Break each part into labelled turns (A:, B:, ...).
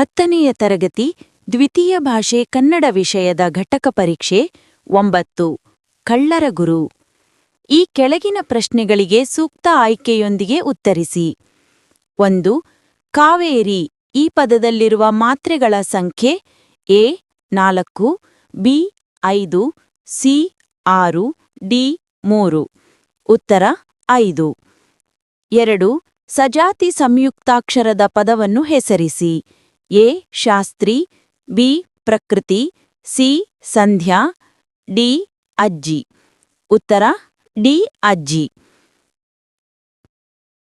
A: ಹತ್ತನೆಯ ತರಗತಿ, ದ್ವಿತೀಯ ಭಾಷೆ ಕನ್ನಡ ವಿಷಯದ ಘಟಕ ಪರೀಕ್ಷೆ ಒಂಬತ್ತು. ಕಳ್ಳರ ಗುರು. ಈ ಕೆಳಗಿನ ಪ್ರಶ್ನೆಗಳಿಗೆ ಸೂಕ್ತ ಆಯ್ಕೆಯೊಂದಿಗೆ ಉತ್ತರಿಸಿ. ಒಂದು, ಕಾವೇರಿ. ಈ ಪದದಲ್ಲಿರುವ ಮಾತ್ರೆಗಳ ಸಂಖ್ಯೆ ಎ ನಾಲ್ಕು, ಬಿ ಐದು, ಸಿ ಆರು, ಡಿ ಮೂರು. ಉತ್ತರ, ಐದು. ಎರಡು, ಸಜಾತಿ ಸಂಯುಕ್ತಾಕ್ಷರದ ಪದವನ್ನು ಹೆಸರಿಸಿ. ಎ, ಶಾಸ್ತ್ರಿ, ಬಿ, ಪ್ರಕೃತಿ, ಸಿ, ಸಂಧ್ಯಾ, ಡಿ, ಅಜ್ಜಿ. ಉತ್ತರ, ಡಿ, ಅಜ್ಜಿ.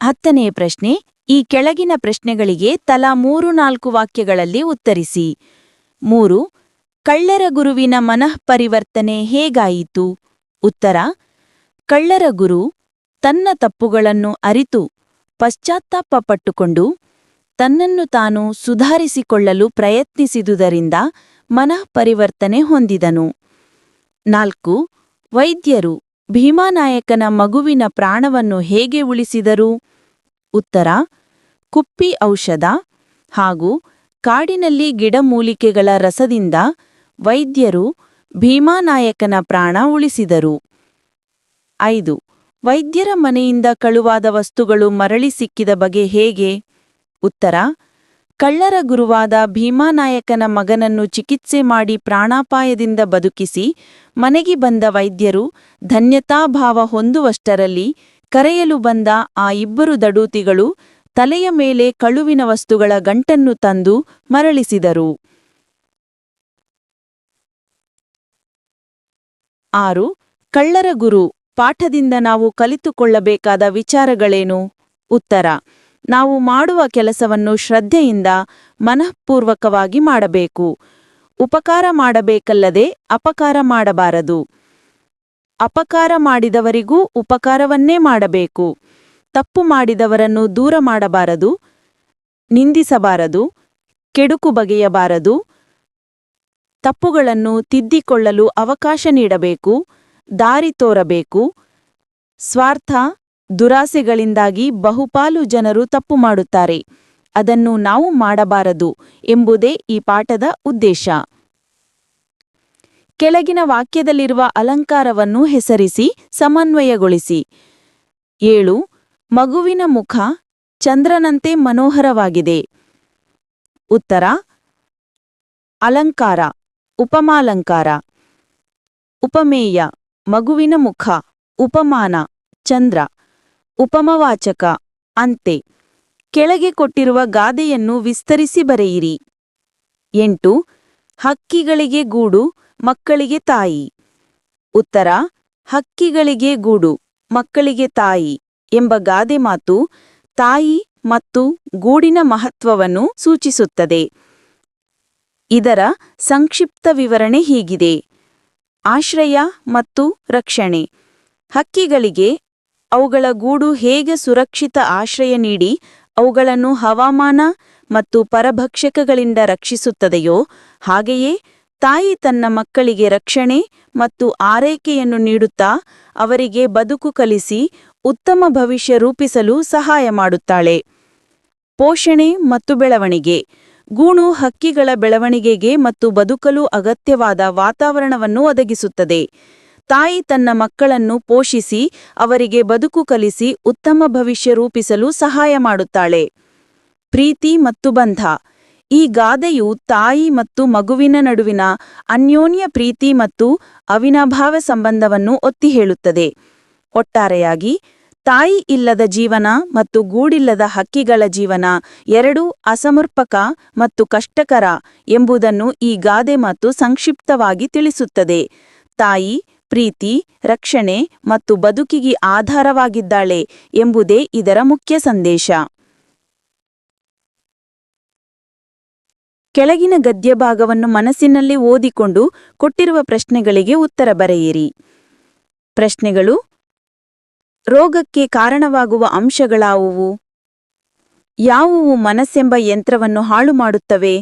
A: ಹತ್ತನೆಯ ಪ್ರಶ್ನೆ, ಈ ಕೆಳಗಿನ ಪ್ರಶ್ನೆಗಳಿಗೆ ತಲಾ ಮೂರು ನಾಲ್ಕು ವಾಕ್ಯಗಳಲ್ಲಿ ಉತ್ತರಿಸಿ. ಮೂರು, ಕಳ್ಳರ ಗುರುವಿನ ಮನಃಪರಿವರ್ತನೆ ಹೇಗಾಯಿತು? ಉತ್ತರ, ಕಳ್ಳರ ಗುರು ತನ್ನ ತಪ್ಪುಗಳನ್ನು ಅರಿತು, ಪಶ್ಚಾತ್ತಾಪ ಪಟ್ಟುಕೊಂಡು ತನ್ನನ್ನು ತಾನು ಸುಧಾರಿಸಿಕೊಳ್ಳಲು ಪ್ರಯತ್ನಿಸಿದುದರಿಂದ ಮನಃಪರಿವರ್ತನೆ ಹೊಂದಿದನು. ನಾಲ್ಕು, ವೈದ್ಯರು ಭೀಮಾನಾಯಕನ ಮಗುವಿನ ಪ್ರಾಣವನ್ನು ಹೇಗೆ ಉಳಿಸಿದರು? ಉತ್ತರ, ಕುಪ್ಪಿ ಔಷಧ ಹಾಗೂ ಕಾಡಿನಲ್ಲಿ ಗಿಡಮೂಲಿಕೆಗಳ ರಸದಿಂದ ವೈದ್ಯರು ಭೀಮಾನಾಯಕನ ಪ್ರಾಣ ಉಳಿಸಿದರು. ಐದು, ವೈದ್ಯರ ಮನೆಯಿಂದ ಕಳುವಾದ ವಸ್ತುಗಳು ಮರಳಿ ಸಿಕ್ಕಿದ ಬಗೆ ಹೇಗೆ? ಉತ್ತರ, ಕಳ್ಳರ ಗುರುವಾದ ಭೀಮಾನಾಯಕನ ಮಗನನ್ನು ಚಿಕಿತ್ಸೆ ಮಾಡಿ ಪ್ರಾಣಾಪಾಯದಿಂದ ಬದುಕಿಸಿ ಮನೆಗೆ ಬಂದ ವೈದ್ಯರು ಧನ್ಯತಾಭಾವ ಹೊಂದುವಷ್ಟರಲ್ಲಿ ಕರೆಯಲು ಬಂದ ಆ ಇಬ್ಬರು ದಡೂತಿಗಳು ತಲೆಯ ಮೇಲೆ ಕಳುವಿನ ವಸ್ತುಗಳ ಗಂಟನ್ನು ತಂದು ಮರಳಿಸಿದರು. ಆರು, ಕಳ್ಳರ ಗುರು, ಪಾಠದಿಂದ ನಾವು ಕಲಿತುಕೊಳ್ಳಬೇಕಾದ ವಿಚಾರಗಳೇನು? ಉತ್ತರ ನಾವು ಮಾಡುವ ಕೆಲಸವನ್ನು ಶ್ರದ್ಧೆಯಿಂದ ಮನಃಪೂರ್ವಕವಾಗಿ ಮಾಡಬೇಕು. ಉಪಕಾರ ಮಾಡಬೇಕಲ್ಲದೆ ಅಪಕಾರ ಮಾಡಬಾರದು. ಅಪಕಾರ ಮಾಡಿದವರಿಗೂ ಉಪಕಾರವನ್ನೇ ಮಾಡಬೇಕು. ತಪ್ಪು ಮಾಡಿದವರನ್ನು ದೂರ ಮಾಡಬಾರದು. ನಿಂದಿಸಬಾರದು. ಕೆಡುಕು ಬಗೆಯಬಾರದು. ತಪ್ಪುಗಳನ್ನು ತಿದ್ದಿಕೊಳ್ಳಲು ಅವಕಾಶ ನೀಡಬೇಕು. ದಾರಿ ತೋರಬೇಕು. ಸ್ವಾರ್ಥ ದುರಾಸೆಗಳಿಂದಾಗಿ ಬಹುಪಾಲು ಜನರು ತಪ್ಪು ಮಾಡುತ್ತಾರೆ. ಅದನ್ನು ನಾವು ಮಾಡಬಾರದು ಎಂಬುದೇ ಈ ಪಾಠದ ಉದ್ದೇಶ. ಕೆಳಗಿನ ವಾಕ್ಯದಲ್ಲಿರುವ ಅಲಂಕಾರವನ್ನು ಹೆಸರಿಸಿ, ಸಮನ್ವಯಗೊಳಿಸಿ. ಏಳು, ಮಗುವಿನ ಮುಖ ಚಂದ್ರನಂತೆ ಮನೋಹರವಾಗಿದೆ. ಉತ್ತರ, ಅಲಂಕಾರ, ಉಪಮಾಲಂಕಾರ. ಉಪಮೇಯ, ಮಗುವಿನ ಮುಖ, ಉಪಮಾನ, ಚಂದ್ರ. ಉಪಮವಾಚಕ. ಅಂತೆ. ಕೆಳಗೆ ಕೊಟ್ಟಿರುವ ಗಾದೆಯನ್ನು ವಿಸ್ತರಿಸಿ ಬರೆಯಿರಿ. ಎಂಟು. ಹಕ್ಕಿಗಳಿಗೆ ಗೂಡು, ಮಕ್ಕಳಿಗೆ ತಾಯಿ. ಉತ್ತರ. ಹಕ್ಕಿಗಳಿಗೆ ಗೂಡು, ಮಕ್ಕಳಿಗೆ ತಾಯಿ ಎಂಬ ಗಾದೆ ಮಾತು ತಾಯಿ ಮತ್ತು ಗೂಡಿನ ಮಹತ್ವವನ್ನು ಸೂಚಿಸುತ್ತದೆ. ಇದರ ಸಂಕ್ಷಿಪ್ತ ವಿವರಣೆ ಹೀಗಿದೆ. ಆಶ್ರಯ ಮತ್ತು ರಕ್ಷಣೆ. ಹಕ್ಕಿಗಳಿಗೆ ಅವುಗಳ ಗೂಡು ಹೇಗೆ ಸುರಕ್ಷಿತ ಆಶ್ರಯ ನೀಡಿ ಅವುಗಳನ್ನು ಹವಾಮಾನ ಮತ್ತು ಪರಭಕ್ಷಕಗಳಿಂದ ರಕ್ಷಿಸುತ್ತದೆಯೋ, ಹಾಗೆಯೇ ತಾಯಿ ತನ್ನ ಮಕ್ಕಳಿಗೆ ರಕ್ಷಣೆ ಮತ್ತು ಆರೈಕೆಯನ್ನು ನೀಡುತ್ತಾ ಅವರಿಗೆ ಬದುಕು ಕಲಿಸಿ ಉತ್ತಮ ಭವಿಷ್ಯ ರೂಪಿಸಲು ಸಹಾಯ ಮಾಡುತ್ತಾಳೆ. ಪೋಷಣೆ ಮತ್ತು ಬೆಳವಣಿಗೆ. ಗೂಣು ಹಕ್ಕಿಗಳ ಬೆಳವಣಿಗೆಗೆ ಮತ್ತು ಬದುಕಲು ಅಗತ್ಯವಾದ ವಾತಾವರಣವನ್ನು ಒದಗಿಸುತ್ತದೆ. ತಾಯಿ ತನ್ನ ಮಕ್ಕಳನ್ನು ಪೋಷಿಸಿ, ಅವರಿಗೆ ಬದುಕು ಕಲಿಸಿ, ಉತ್ತಮ ಭವಿಷ್ಯ ರೂಪಿಸಲು ಸಹಾಯ ಮಾಡುತ್ತಾಳೆ. ಪ್ರೀತಿ ಮತ್ತು ಬಂಧ. ಈ ಗಾದೆಯು ತಾಯಿ ಮತ್ತು ಮಗುವಿನ ನಡುವಿನ ಅನ್ಯೋನ್ಯ ಪ್ರೀತಿ ಮತ್ತು ಅವಿನಾಭಾವ ಸಂಬಂಧವನ್ನು ಒತ್ತಿ ಹೇಳುತ್ತದೆ ಒಟ್ಟಾರೆಯಾಗಿ, ತಾಯಿ ಇಲ್ಲದ ಜೀವನ ಮತ್ತು ಗೂಡಿಲ್ಲದ ಹಕ್ಕಿಗಳ ಜೀವನ ಎರಡೂ ಅಸಮರ್ಪಕ ಮತ್ತು ಕಷ್ಟಕರ ಎಂಬುದನ್ನು ಈ ಗಾದೆ ಮತ್ತು ಸಂಕ್ಷಿಪ್ತವಾಗಿ ತಿಳಿಸುತ್ತದೆ. ತಾಯಿ ಪ್ರೀತಿ, ರಕ್ಷಣೆ ಮತ್ತು ಬದುಕಿಗೆ ಆಧಾರವಾಗಿದ್ದಾಳೆ ಎಂಬುದೇ ಇದರ ಮುಖ್ಯ ಸಂದೇಶ. ಕೆಳಗಿನ ಗದ್ಯ ಭಾಗವನ್ನು ಮನಸ್ಸಿನಲ್ಲಿ ಓದಿಕೊಂಡು ಕೊಟ್ಟಿರುವ ಪ್ರಶ್ನೆಗಳಿಗೆ ಉತ್ತರ ಬರೆಯಿರಿ. ಪ್ರಶ್ನೆಗಳು, ರೋಗಕ್ಕೆ ಕಾರಣವಾಗುವ ಅಂಶಗಳಾವುವು? ಯಾವುವು ಮನಸ್ಸೆಂಬ ಯಂತ್ರವನ್ನು ಹಾಳು ಮಾಡುತ್ತವೆ